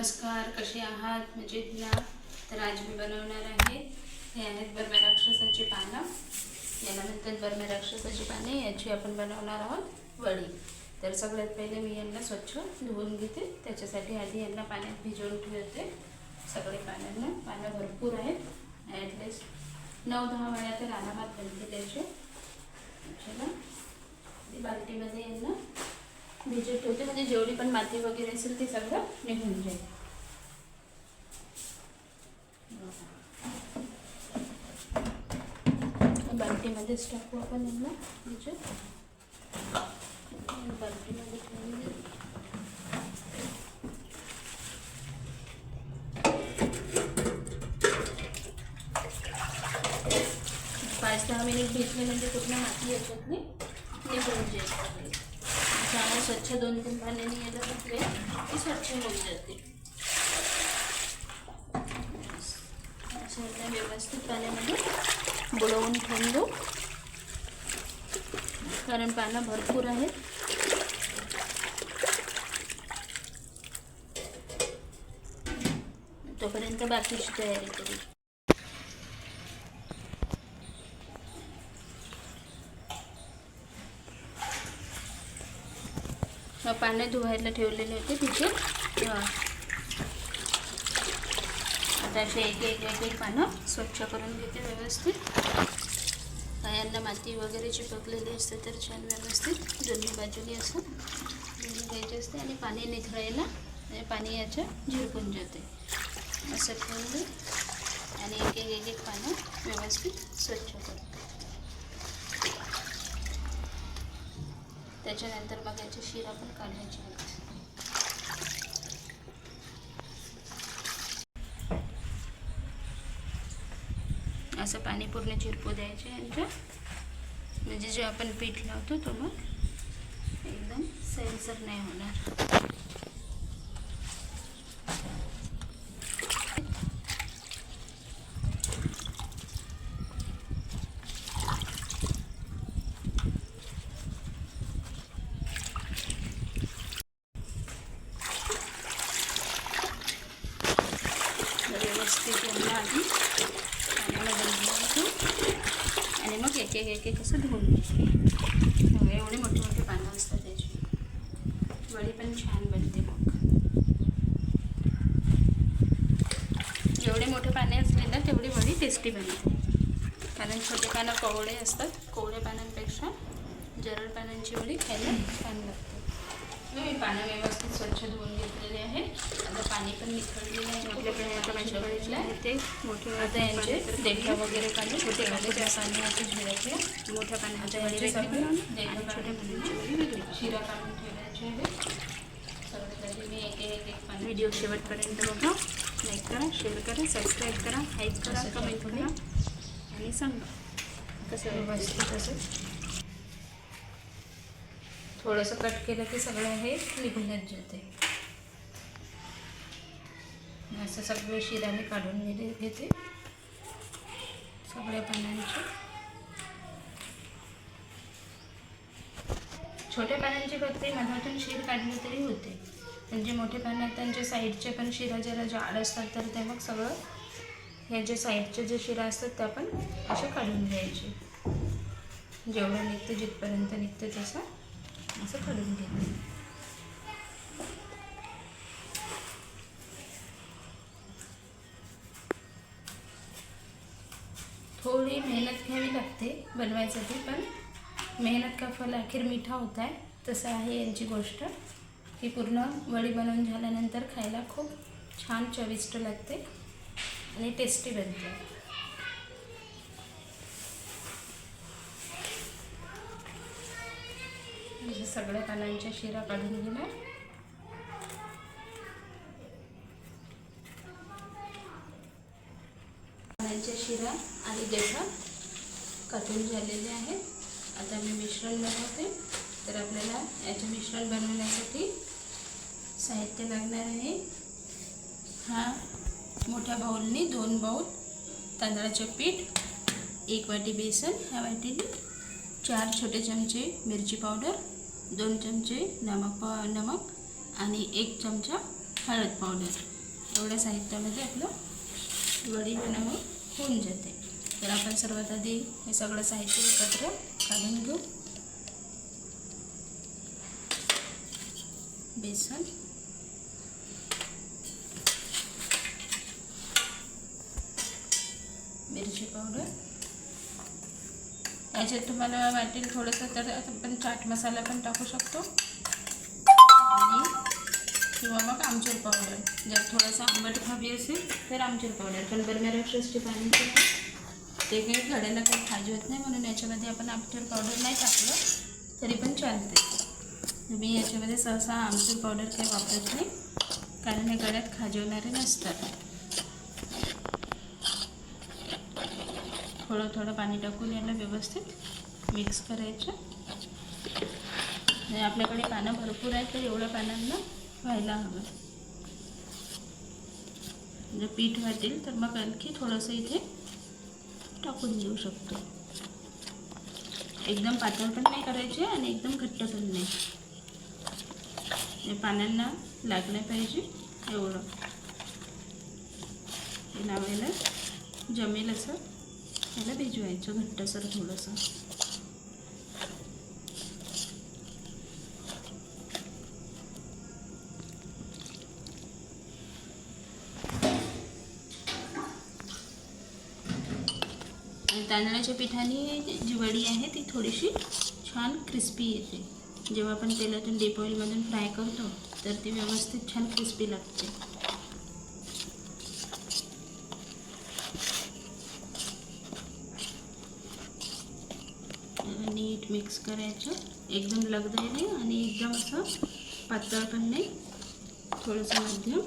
नमस्कार कसे आहात? मजेत ना? तर आज मी बनवणार आहे हे आहेत बर्म्या राक्षसाची पानं. याला म्हणतात बर्मराक्षसाची पाने. याची आपण बनवणार आहोत वडी. तर सगळ्यात पहिले मी यांना स्वच्छ धुवून घेते. त्याच्यासाठी आधी यांना पाण्यात भिजवून ठेवते. सगळे पाण्यांना पानं भरपूर आहेत. ॲटलिस्ट नऊ दहा वेळा तर आरामात बनते त्याचे. चला. ती बाल्टीमध्ये भिजत ठेवते म्हणजे जेवढी पण माती वगैरे असेल ते सगळं निघून जाईल टाकू आपण यांना ठेवून पाच दहा मिनिट भिजले म्हणजे पूर्ण माती याच्यातली निघून जाईल. चांगलं स्वच्छ दोन तीन पाण्याने याला स्वच्छ होऊन जाते व्यवस्थित पाण्यामध्ये बुडवून ठेवून देऊ कारण पानं भरपूर आहेत तोपर्यंत बाकीची तयारी करू मग पाने धुवायला ठेवलेले होते तिथे. आता असे एक एक एक एक पानं स्वच्छ करून घेते व्यवस्थित. पायांना माती वगैरे चिपकलेली असते तर छान व्यवस्थित. दोन्ही बाजूनी असं धुवून घ्यायचे असते आणि पाणी निथळायला म्हणजे पाणी याच्या झिरकून जाते. असं ठेवून दे आणि एक एक एक एक पानं व्यवस्थित स्वच्छ करते त्याच्यानंतर मग याची शिरा पण काढायची. असं पाणी पूर्ण चिरपू द्यायचे यांच्या. म्हणजे जे आपण पीठ लावतो तो मग एकदम सैलसर नाही होणार. व्यवस्थित यांना आधी पाण्याला बंद आणि मग एक एक एक एक असं धुवून घ्यायचे हो, एवढे मोठे मोठे पानं असतात त्याची. वडी पण छान बनते मग. जेवढे मोठे पाने असले ना तेवढी वडी टेस्टी बनते. कारण छोटे पानं कोवळे असतात. कोवळे पानांपेक्षा जरळ पानांची वडी खायला छान लागते. मी पानं व्यवस्थित स्वच्छ धुवून घेतलेले आहे आता पाणी पण निखळले. मोठे आता यांचे देठा वगैरे छोटे त्या मोठ्या देठा छोट्या वेगळी शिरा काढून ठेवायचे आहे सगळ्यात आधी मी एक एक एक पाणी व्हिडिओ शेवटपर्यंत बघा. लाईक करा शेअर करा सबस्क्राईब करा हाईक करा कमेंट करा आणि सांगा. कसं व्यवस्थित असं थोडंसं कट केलं की सगळं हे निघूनच जाते असं सगळं शिराने काढून मी घेते. सगळ्या पानांचे. छोट्या पानांची फक्त मधातून शीर काढली तरी होते. म्हणजे मोठे पानं त्यांच्या साईडचे पण शिरा जरा जाड असतात तर ते मग सगळं ह्या जे साईडचे जे शिरा असतात त्या पण असे काढून घ्यायचे. जेवढं निघतं जिथपर्यंत निघतं तसं असं काढून घ्यायचं. थोडी मेहनत घ्यावी लागते बनवायसाठी पण मेहनत का फल? अखेर मिठा होता आहे. तसं आहे यांची गोष्ट. ही पूर्ण वडी बनवून झाल्यानंतर खायला खूप छान चविष्ट लागते आणि टेस्टी बनते. म्हणजे सगळ्या कानांच्या शिरा काढून घेणार. शिरा आणि देठा काढून झालेले आहेत. आता मी मिश्रण बनवते. तर आपल्याला याचे मिश्रण बनवण्यासाठी साहित्य लागणार आहे. हा मोठ्या बाऊलनी दोन बाऊल तांदळाचे पीठ एक वाटी बेसन ह्या वाटीने चार छोटे चमचे मिरची पावडर दोन चमचे नमक पा नमक आणि एक चमचा हळद पावडर. एवढ्या साहित्यामध्ये आपलं वडी बनवून होऊन जाते. तर आपण सर्वात आधी हे सगळं साहित्य एकत्र काढून घेऊ. बेसन. मिरची पावडर. याच्यात तुम्हाला वाटेल थोडंसं तर आपण चाट मसाला पण टाकू शकतो. किंवा मग आमचूर पावडर जर थोडंसं आंबट हवी असेल तर आमचूर पावडर पण बर्मेराक्षसची पाणी ते काही घड्याला काही खाजी होत नाही म्हणून याच्यामध्ये आपण आमचूर पावडर नाही टाकलं तरी पण चालते मी याच्यामध्ये सहसा आमचूर पावडर काही वापरत नाही कारण हे गड्यात खाजवणारे नसतात. थोडं थोडं पाणी टाकून याला व्यवस्थित मिक्स करायचं. आणि आपल्याकडे पानं भरपूर आहेत तर एवढ्या पानांना व्हायला हवं. जर पीठ वाटेल तर मग आणखी थोडंसं इथे टाकून देऊ शकतो. एकदम पातळ पण नाही करायचे आणि एकदम घट्ट पण नाही. हे पानांना लागलं पाहिजे एवढं. हे लावायला जमेल असं. त्याला भिजवायचं घट्टसर थोडंसं. तांदळाच्या पिठाने जी वडी आहे ती थोडीशी छान क्रिस्पी येते. जेव्हा आपण तेलातून डीप ऑइलमधून फ्राय करतो तर ती व्यवस्थित छान क्रिस्पी लागते. नीट मिक्स करायचं. एकदम लगदाही नाही आणि एकदम असं पातळ पण नाही. थोडंसं मध्यम.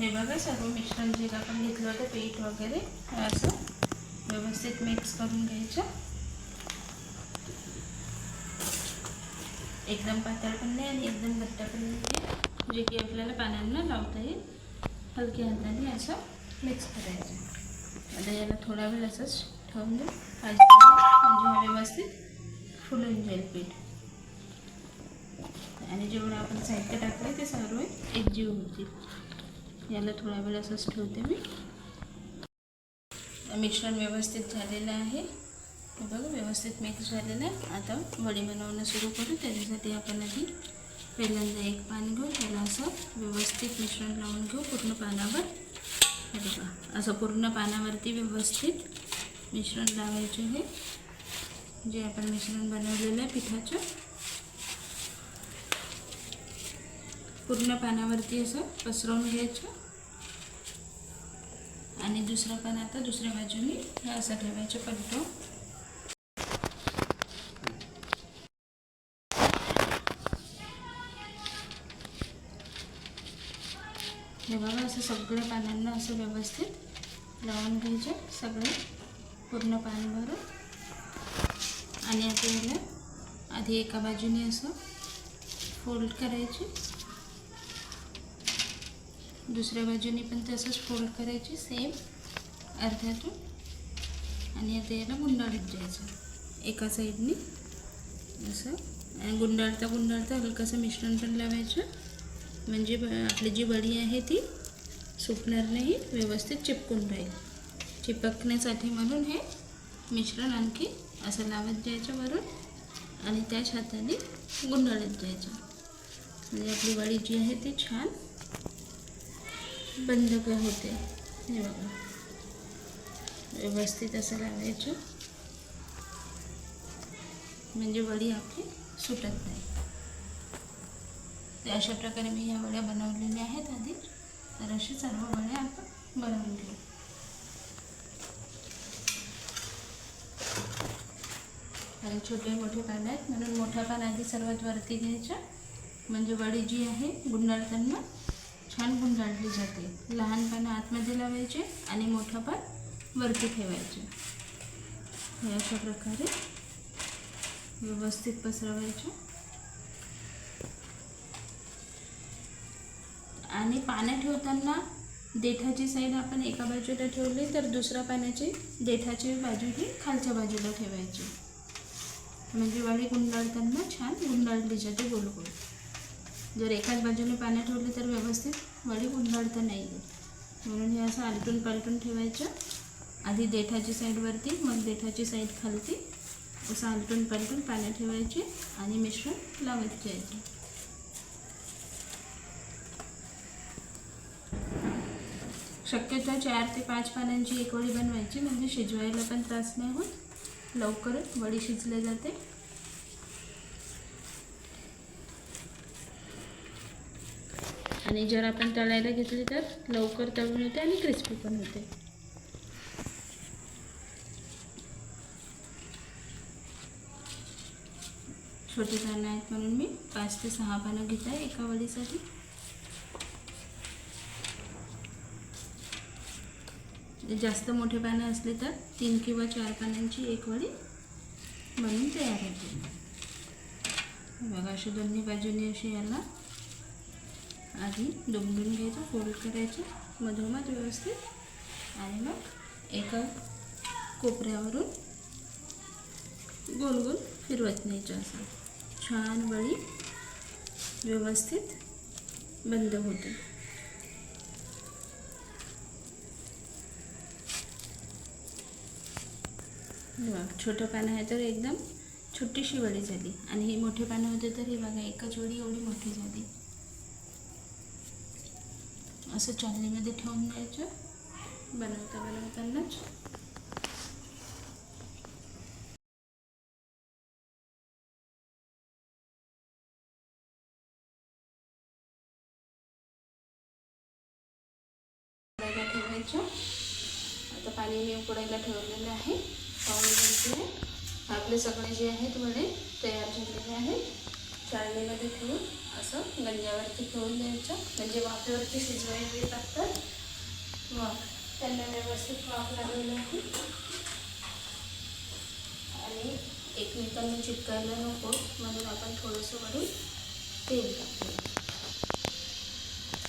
हे बघा सर्व मिश्रण जे आपण घेतलं होतं पीठ वगैरे हे असं व्यवस्थित मिक्स करून घ्यायचं. एकदम पातळ पण नाही आणि एकदम घट्ट पण नाही जे की आपल्याला पाण्यानं लावता येईल. हलक्या हाताने असं मिक्स करायचं. आता याला थोडा वेळ असंच ठेवून देऊ. पाच म्हणजे हा व्यवस्थित फुलून जाईल पीठ. आणि जेवढं आपण साहित्य टाकलं ते सर्व एकजीव होतील. याला थोडा वेळ असंच ठेवते मी. मिश्रण व्यवस्थित झालेलं आहे. हे बघा व्यवस्थित मिक्स झालेलं आहे. आता वडी बनवणं सुरू करू. त्याच्यासाठी आपण आधी पहिल्यांदा एक पान घेऊ. त्याला असं व्यवस्थित मिश्रण लावून घेऊ पूर्ण पानावर. बघा असं पूर्ण पानावरती व्यवस्थित मिश्रण लावायचे हे जे आपण मिश्रण बनवलेलं आहे पिठाचं. पूर्ण पानावरती असं पसरवून घ्यायचं. आणि दुसरं पान आता दुसऱ्या बाजूने हे असं ठेवायचं पलटो. हे बघा असं सगळं पानांना असं व्यवस्थित लावून घ्यायचं सगळं पूर्ण पान भरून. आणि आता याला आधी एका बाजूने असं फोल्ड करायचे. दुसऱ्या बाजूने पण तसंच फोल्ड करायची सेम अर्ध्यातून. आणि आता याला गुंडाळत द्यायचं. एका साईडने असं. आणि गुंडाळता गुंडाळता हलकंसं मिश्रण पण लावायचं. म्हणजे आपली जी वडी आहे ती सुकणार नाही व्यवस्थित चिपकून राहील. चिपकण्यासाठी म्हणून हे मिश्रण आणखी असं लावत द्यायचं वरून. आणि त्याच हाताने गुंडाळत द्यायचं म्हणजे आपली वडी जी आहे ती छान बंद कर होते? हे बघा. व्यवस्थित असं लावायचं. म्हणजे वडी आपली सुटत नाही. तर अशा प्रकारे मी ह्या वड्या बनवलेल्या आहेत आधी. तर अशा सर्व वड्या आपण बनवून घेऊ. आणि छोटे मोठे पानं आहेत. म्हणून मोठा पान आधी सर्वात वरती घ्यायचा. म्हणजे वडी जी आहे गुंडाळताना छान गुंडाळली जाते. लहान पानं आतमध्ये लावायचे आणि मोठं पान वरती ठेवायचे. हे अशा प्रकारे व्यवस्थित पसरवायचे. आणि पानं ठेवताना देठाची साईड आपण एका बाजूला ठेवली तर दुसऱ्या पाण्याची देठाची बाजू ही खालच्या बाजूला ठेवायची. म्हणजे वाळी गुंडाळताना छान गुंडाळली जाते गोल गोल जर एकाच बाजूने पाण्यात ठेवले तर व्यवस्थित वडी गुंडाळता नाही येत. म्हणून हे असं आलटून पालटून ठेवायचं. आधी देठाची साईडवरती मग देठाची साईड खालती. असं आलटून पालटून पाण्यात ठेवायचे आणि मिश्रण लावत जायचे. शक्यतो चार ते पाच पानांची एक वडी बनवायची म्हणजे शिजवायला पण त्रास नाही होत. लवकरच वडी शिजले जाते. आणि जर आपण तळायला घेतली तर लवकर तळून होते आणि क्रिस्पी पण होते. छोटे पानं आहेत म्हणून मी पाच ते सहा पानं घेत आहे एका वडीसाठी. जास्त मोठे पानं असले तर तीन किंवा चार पानांची एक वडी बनवून तयार होते. बघा अशी दोन्ही बाजूने अशी याला आधी दुमडून घ्यायचं फोल्ड करायचं मधोमध व्यवस्थित. आणि मग एका कोपऱ्यावरून गोल गोल फिरवत न्यायचं असं. छान वळी व्यवस्थित बंद होते. बघ बघा छोटं पानं आहे तर एकदम छोटीशी वडी झाली. आणि ही मोठे पानं होते तर ही बघा एकच वडी एवढी मोठी झाली. असं चालणीमध्ये ठेवून द्यायचं बनवता बनवतानाच उकडायला ठेवायचं आता पाणी मी उकडायला ठेवलेलं आहे. पाणी आपले सगळे जे आहेत वडे तयार झालेले आहेत. चाळणीमध्ये ठेवून असं गंजावरती ठेवून द्यायचं. म्हणजे वाफेवरती शिजवायला येत असतात वाफ त्यांना व्यवस्थित वाफ लागलेला आहे. आणि एकमेकांना चिटकायला नको म्हणून आपण थोडंसं वरून तेल टाकूया.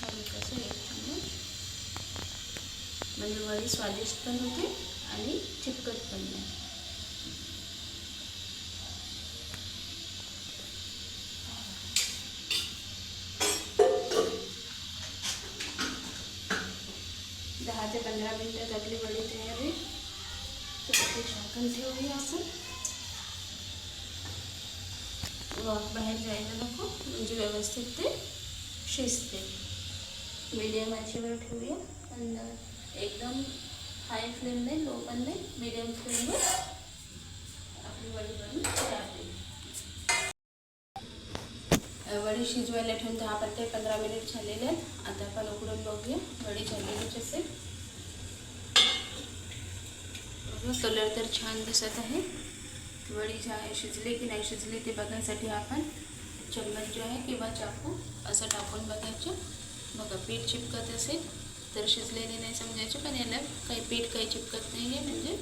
हलकंसं एक चम्मच. म्हणजे वडी स्वादिष्ट पण होते आणि चिकट पण नाही. तर ते झाकण ठेवूया आपण वाफ बाहेर जायला नको म्हणजे व्यवस्थित ते शिजते मीडियम आचेवर ठेवूया आणि एकदम हाय फ्लेम नाही लो पण नाही मीडियम फ्लेमवर आपली वडी बनून तयार वडी शिजवायला ठेवून दहा ते आता आपण उघडून बघूया वडी कलर तर छान दिसत आहे. वडी झा शिजली की नाही शिजली ते बघायसाठी आपण चम्मच जो आहे किंवा चाकू असं टाकून बघायचं. बघा पीठ चिपकत असेल तर शिजलेली नाही समजायचे पण याला काही पीठ काही चिपकत नाही आहे म्हणजे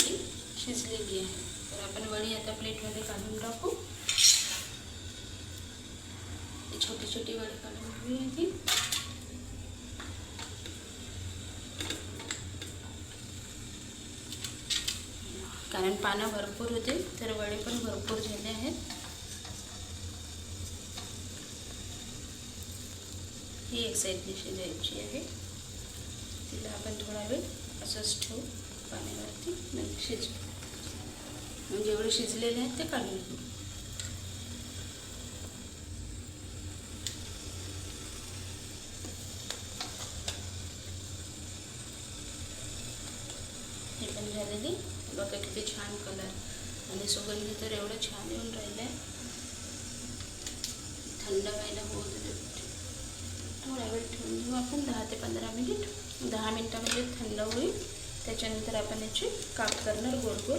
ती शिजलेली आहे. तर आपण वडी आता प्लेटमध्ये काढून टाकू. छोटी छोटी वडी काढून घेऊया ती कारण पानं भरपूर होते तर वडे पण भरपूर झाले आहेत. ही एक साईड शिजायची आहे. तिला आपण थोडा वेळ असंच ठेवू पाण्यावरती. म्हणजे शिजू म्हणजे एवढे शिजलेले आहेत ते काढून घेऊ हे पण झालेली बघा किती छान कलर आणि सुगंध तर एवढं छान येऊन राहिलं आहे थंड व्हायला होऊ थोडा वेळ ठेवून घेऊ आपण दहा ते पंधरा मिनिट. दहा मिनटामध्ये थंड होईल. त्याच्यानंतर आपण याची काप करणार गोल गोल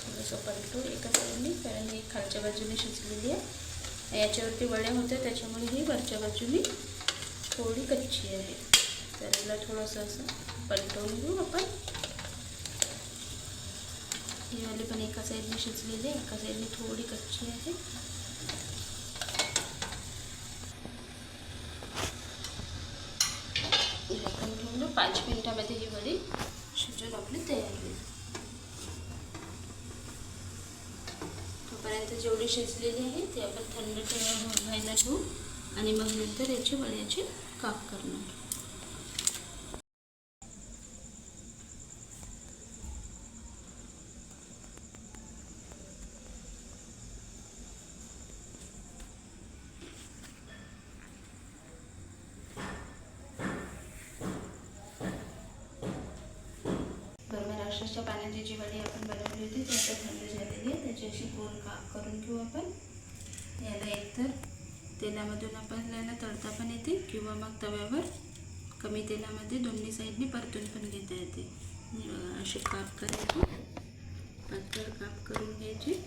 थोडंसं पलटू. एका साईडने कारण ही खालच्या बाजूने शिजलेली आहे. याच्यावरती वड्या होत्या त्याच्यामुळे ही वरच्या बाजूने थोडी कच्ची आहे. तर याला थोडंसं असं पलटवून घेऊ आपण. ही वाली पण एका साईडने शिजलेले एका साईडने थोडी कच्ची आहे. झाकण ठेवलं पाच मिनिटामध्ये ही वडी शिजून आपली तयार होईल. तोपर्यंत जेवढी शिजलेली आहे ते आपण थंड ठेवा व्हायला ठेवू आणि मग नंतर याची वड्याची काप करणार. द्राक्षाच्या पाण्याची जी वडी आपण बनवली होती ती आता थंड झालेली आहे. त्याची अशी गोल का करून घेऊ आपण. याला एकतर तेलामधून आपल्याला तळता पण येते किंवा मग तव्यावर कमी तेलामध्ये दोन्ही साईडनी परतून पण घेता येते. असे काप करायचे पातळ काप करून घ्यायचे.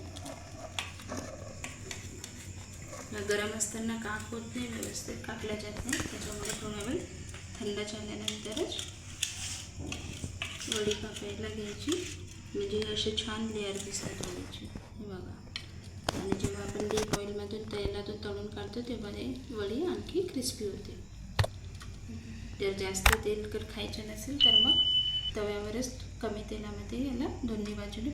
गरम असताना काप होत नाही व्यवस्थित कापल्या जात नाही. त्याच्यामुळे थोडा वेळ थंड झाल्यानंतरच वडी कापायला घ्यायची. म्हणजे असे छान लेअर दिसतात वडीची. हे बघा. आणि जेव्हा आपण डीप ऑइलमधून तेलातून तळून काढतो तेव्हा ते वडी आणखी क्रिस्पी होते. जर जास्त तेलकट खायचं नसेल तर मग तव्यावरच कमी तेलामध्ये याला दोन्ही बाजूने